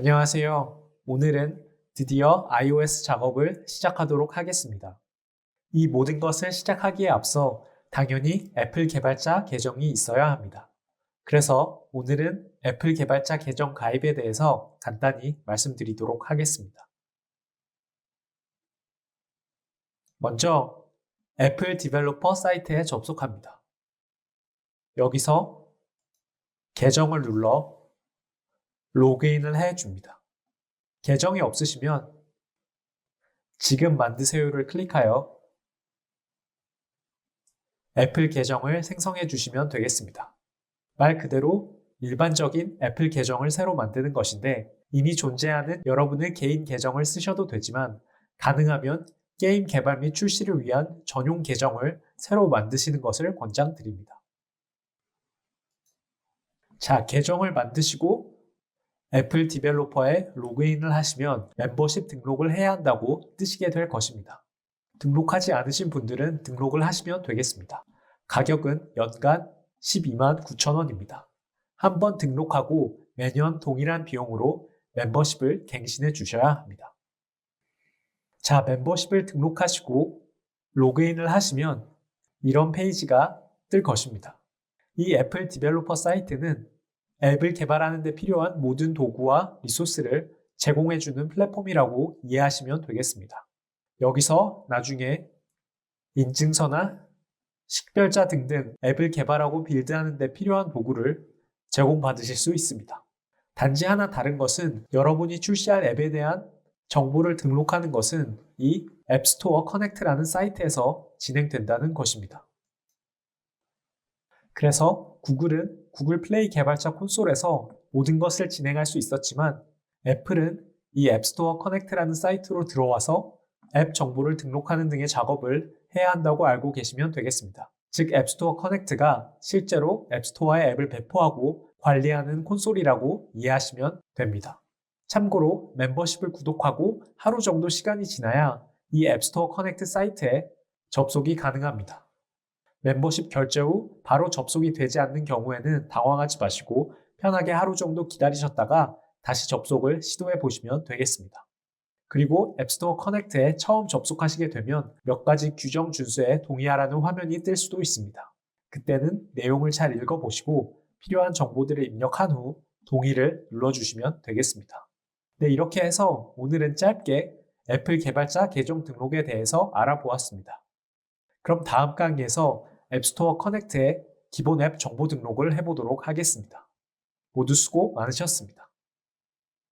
안녕하세요. 오늘은 드디어 iOS 작업을 시작하도록 하겠습니다. 이 모든 것을 시작하기에 앞서 당연히 애플 개발자 계정이 있어야 합니다. 그래서 오늘은 애플 개발자 계정 가입에 대해서 간단히 말씀드리도록 하겠습니다. 먼저 애플 디벨로퍼 사이트에 접속합니다. 여기서 계정을 눌러 로그인을 해 줍니다. 계정이 없으시면 지금 만드세요를 클릭하여 애플 계정을 생성해 주시면 되겠습니다. 말 그대로 일반적인 애플 계정을 새로 만드는 것인데 이미 존재하는 여러분의 개인 계정을 쓰셔도 되지만 가능하면 게임 개발 및 출시를 위한 전용 계정을 새로 만드시는 것을 권장드립니다. 자, 계정을 만드시고 애플 디벨로퍼에 로그인을 하시면 멤버십 등록을 해야 한다고 뜨시게 될 것입니다. 등록하지 않으신 분들은 등록을 하시면 되겠습니다. 가격은 연간 12만 9천 원입니다. 한번 등록하고 매년 동일한 비용으로 멤버십을 갱신해 주셔야 합니다. 자, 멤버십을 등록하시고 로그인을 하시면 이런 페이지가 뜰 것입니다. 이 애플 디벨로퍼 사이트는 앱을 개발하는 데 필요한 모든 도구와 리소스를 제공해주는 플랫폼이라고 이해하시면 되겠습니다. 여기서 나중에 인증서나 식별자 등등 앱을 개발하고 빌드하는 데 필요한 도구를 제공받으실 수 있습니다. 단지 하나 다른 것은 여러분이 출시할 앱에 대한 정보를 등록하는 것은 이 앱스토어 커넥트라는 사이트에서 진행된다는 것입니다. 그래서 구글은 구글 플레이 개발자 콘솔에서 모든 것을 진행할 수 있었지만 애플은 이 앱스토어 커넥트라는 사이트로 들어와서 앱 정보를 등록하는 등의 작업을 해야 한다고 알고 계시면 되겠습니다. 즉 앱스토어 커넥트가 실제로 앱스토어에 앱을 배포하고 관리하는 콘솔이라고 이해하시면 됩니다. 참고로 멤버십을 구독하고 하루 정도 시간이 지나야 이 앱스토어 커넥트 사이트에 접속이 가능합니다. 멤버십 결제 후 바로 접속이 되지 않는 경우에는 당황하지 마시고 편하게 하루 정도 기다리셨다가 다시 접속을 시도해 보시면 되겠습니다. 그리고 앱스토어 커넥트에 처음 접속하시게 되면 몇 가지 규정 준수에 동의하라는 화면이 뜰 수도 있습니다. 그때는 내용을 잘 읽어보시고 필요한 정보들을 입력한 후 동의를 눌러주시면 되겠습니다. 네, 이렇게 해서 오늘은 짧게 애플 개발자 계정 등록에 대해서 알아보았습니다. 그럼 다음 강의에서 앱스토어 커넥트의 기본 앱 정보 등록을 해보도록 하겠습니다. 모두 수고 많으셨습니다.